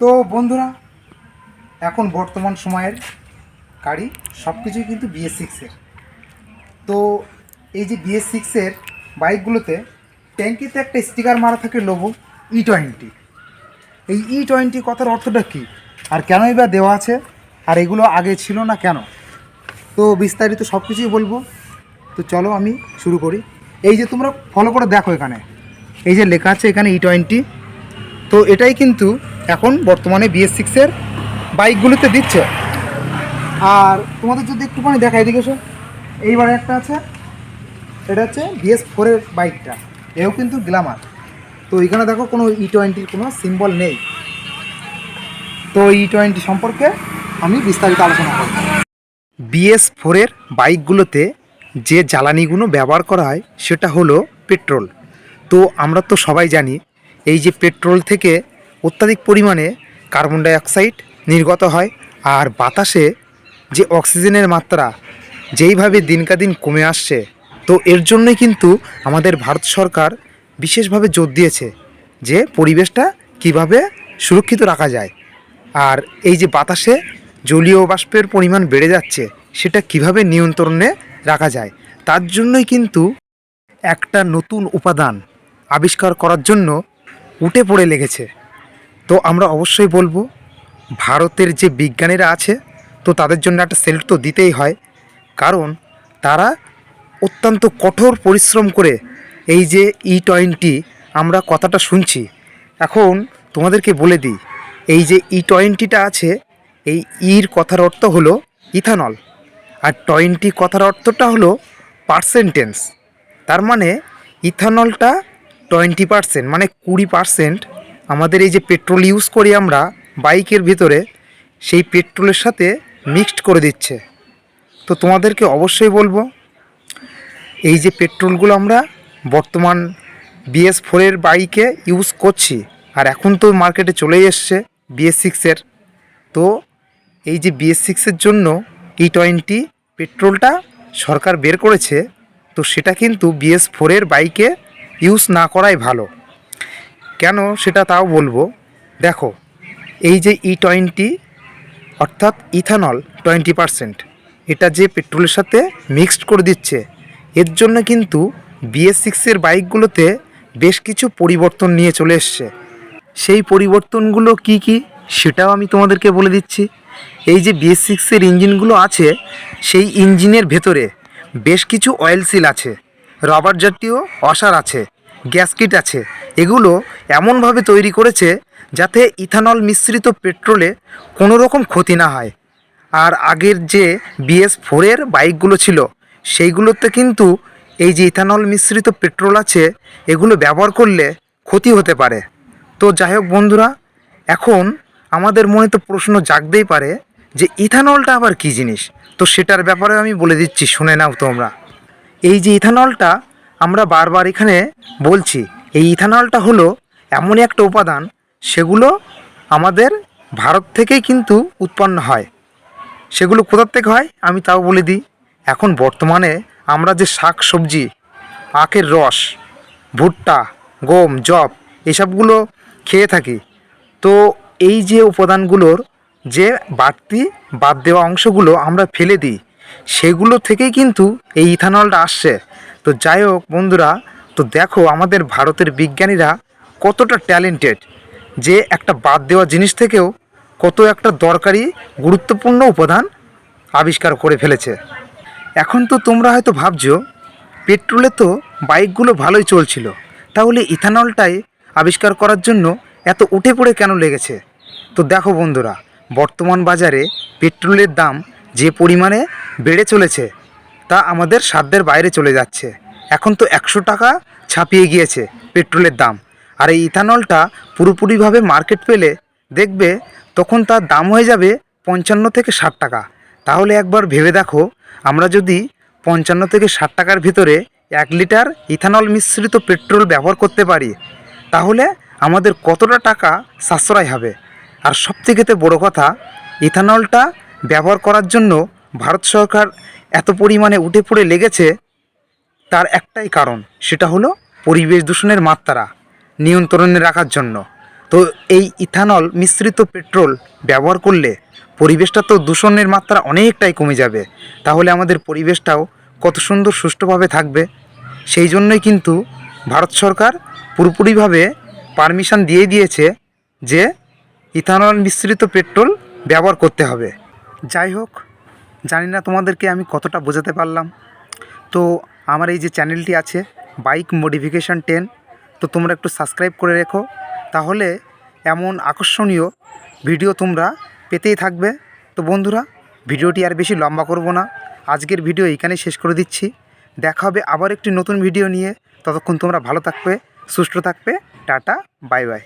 তো বন্ধুরা, এখন বর্তমান সময়ের গাড়ি সব কিছুই কিন্তু বিএস সিক্সের তো এই যে বিএস সিক্সের বাইকগুলোতে ট্যাঙ্কিতে একটা স্টিকার মারা থাকে লোগো ই টোয়েন্টি এই ই টোয়েন্টি কথার অর্থটা কী? আর কেনই বা দেওয়া আছে? আর এগুলো আগে ছিল না কেন? তো বিস্তারিত সব কিছুই বলব। তো চলো আমি শুরু করি। এই যে তোমরা ফলো করে দেখো এখানে। এই যে লেখা আছে এখানে ই টোয়েন্টি তো এটাই কিন্তু এখন বর্তমানে বিএস সিক্সের বাইকগুলোতে দিচ্ছে। আর তোমাদের যদি একটুখানি দেখা এদিকে এসো। এইবারে একটা আছে, এটা হচ্ছে বিএস ফোরের বাইকটা। এও কিন্তু গ্ল্যামার তো এখানে দেখো, কোনো ই টোয়েন্টির কোনো সিম্বল নেই। তো ই টোয়েন্টি সম্পর্কে আমি বিস্তারিত আলোচনা করব। বিএস ফোরের বাইকগুলোতে যে জ্বালানিগুলো ব্যবহার করা হয়, সেটা হলো পেট্রোল। তো আমরা তো সবাই জানি এই যে পেট্রোল থেকে অত্যাধিক পরিমাণে কার্বন ডাইঅক্সাইড নির্গত হয় আর বাতাসে যে অক্সিজেনের মাত্রা যেইভাবে দিনকা দিন কমে আসছে, তো এর জন্যই কিন্তু আমাদের ভারত সরকার বিশেষভাবে জোর দিয়েছে যে পরিবেশটা কীভাবে সুরক্ষিত রাখা যায়। আর এই যে বাতাসে জলীয় বাষ্পের পরিমাণ বেড়ে যাচ্ছে, সেটা কীভাবে নিয়ন্ত্রণে রাখা যায়, তার জন্যই কিন্তু একটা নতুন উপাদান আবিষ্কার করার জন্য উঠে পড়ে লেগেছে। তো আমরা অবশ্যই বলব, ভারতের যে বিজ্ঞানীরা আছে, তো তাদের জন্য একটা সেল্ট তো দিতেই হয়। কারণ তারা অত্যন্ত কঠোর পরিশ্রম করে এই যে ই টোয়েন্টি আমরা কথাটা শুনছি। এখন তোমাদেরকে বলে দিই, এই যে ই টোয়েন্টিটা আছে, এই ইর কথার অর্থ হলো ইথানল আর টোয়েন্টি কথার অর্থটা হলো পার্সেন্টেন্স তার মানে ইথানলটা টোয়েন্টি পার্সেন্ট মানে কুড়ি পার্সেন্ট আমাদের এই যে পেট্রোল ইউজ করি আমরা, বাইকের ভিতরে সেই পেট্রোলের সাথে মিক্সড করে দিচ্ছে। তো তোমাদেরকে অবশ্যই বলব, এই যে পেট্রোলগুলো আমরা বর্তমান বিএস ফোরের বাইকে ইউজ করছি, আর এখন তো মার্কেটে চলেই এসছে বিএস সিক্সের তো এই যে বিএস সিক্সের জন্য ই টোয়েন্টি পেট্রোলটা সরকার বের করেছে, তো সেটা কিন্তু বিএস ফোরের বাইকে ইউজ না করাই ভালো। কেন সেটা তাও বলব, দেখো, এই যে ই টোয়েন্টি অর্থাৎ ইথানল টোয়েন্টি পারসেন্ট এটা যে পেট্রোলের সাথে মিক্সড করে দিচ্ছে, এর জন্য কিন্তু বিএস সিক্সের বাইকগুলোতে বেশ কিছু পরিবর্তন নিয়ে চলে এসছে। সেই পরিবর্তনগুলো কি কি, সেটাও আমি তোমাদেরকে বলে দিচ্ছি। এই যে বিএস সিক্সের ইঞ্জিনগুলো আছে, সেই ইঞ্জিনের ভেতরে বেশ কিছু অয়েল সিল আছে। রবার জাতীয় অসার আছে, গ্যাসকিট আছে। এগুলো এমনভাবে তৈরি করেছে যাতে ইথানল মিশ্রিত পেট্রোলে কোনো রকম ক্ষতি না হয়। আর আগের যে বিএস ফোরের বাইকগুলো ছিল, সেইগুলোতে কিন্তু এই যে ইথানল মিশ্রিত পেট্রোল আছে, এগুলো ব্যবহার করলে ক্ষতি হতে পারে। তো যাই হোক বন্ধুরা, এখন আমাদের মনে তো প্রশ্ন জাগতেই পারে যে ইথানলটা আবার কী জিনিস? তো সেটার ব্যাপারে আমি বলে দিচ্ছি, শুনে নাও তোমরা। এই যে ইথানলটা আমরা বারবার এখানে বলছি, এই ইথানলটা হলো এমনই একটা উপাদান, সেগুলো আমাদের ভারত থেকেই কিন্তু উৎপন্ন হয়। সেগুলো কোথার থেকে হয় আমি তাও বলে দিই। এখন বর্তমানে আমরা যে শাক সবজি আখের রস, ভুট্টা, গম জব এসবগুলো খেয়ে থাকি। তো এই যে উপাদানগুলোর যে বাড়তি বাদ দেওয়া অংশগুলো আমরা ফেলে দিই সেগুলো থেকেই কিন্তু এই ইথানলটা আসছে। তো যাই হোক বন্ধুরা, তো দেখো আমাদের ভারতের বিজ্ঞানীরা কতটা ট্যালেন্টেড যে একটা বাদ দেওয়া জিনিস থেকেও কত একটা দরকারি, গুরুত্বপূর্ণ উপাদান আবিষ্কার করে ফেলেছে। এখন তো তোমরা হয়তো ভাবছ, পেট্রোলে তো বাইকগুলো ভালোই চলছিল। তাহলে ইথানলটাই আবিষ্কার করার জন্য এত উঠে পড়ে কেন লেগেছে? তো দেখো বন্ধুরা, বর্তমান বাজারে পেট্রোলের দাম যে পরিমাণে বেড়ে চলেছে। তা আমাদের সাধ্যের বাইরে চলে যাচ্ছে। এখন তো একশো টাকা ছাপিয়ে গিয়েছে পেট্রোলের দাম। আর এই ইথানলটা পুরোপুরিভাবে মার্কেট পেলে দেখবে তখন তার দাম হয়ে যাবে পঞ্চান্ন থেকে ষাট টাকা। তাহলে একবার ভেবে দেখো, আমরা যদি পঞ্চান্ন থেকে ষাট টাকার ভিতরে এক লিটার ইথানল মিশ্রিত পেট্রোল ব্যবহার করতে পারি, তাহলে আমাদের কতটা টাকা সাশ্রয় হবে? আর সবথেকে বড় কথা, ইথানলটা ব্যবহার করার জন্য ভারত সরকার এত পরিমাণে উঠে পড়ে লেগেছে, তার একটাই কারণ, সেটা হলো পরিবেশ দূষণের মাত্রা নিয়ন্ত্রণে রাখার জন্য। তো এই ইথানল মিশ্রিত পেট্রোল ব্যবহার করলে পরিবেশটা তো দূষণের মাত্রা অনেকটাই কমে যাবে। তাহলে আমাদের পরিবেশটাও কত সুন্দর সুষ্ঠুভাবে থাকবে। সেই জন্যই কিন্তু ভারত সরকার পুরোপুরিভাবে পারমিশন দিয়ে দিয়েছে যে ইথানল মিশ্রিত পেট্রোল ব্যবহার করতে হবে। যাই হোক জানি না তোমাদেরকে আমি কতটা বোঝাতে পারলাম। তো আমার এই যে চ্যানেলটি আছে, বাইক মডিফিকেশান টেন, তো তোমরা একটু সাবস্ক্রাইব করে রেখো। তাহলে এমন আকর্ষণীয় ভিডিও তোমরা পেতেই থাকবে। তো বন্ধুরা, ভিডিওটি আর বেশি লম্বা করব না। আজকের ভিডিও এইখানেই শেষ করে দিচ্ছি। দেখা হবে আবার একটি নতুন ভিডিও নিয়ে। ততক্ষণ তোমরা ভালো থাকবে, সুস্থ থাকবে। Tata, bye bye.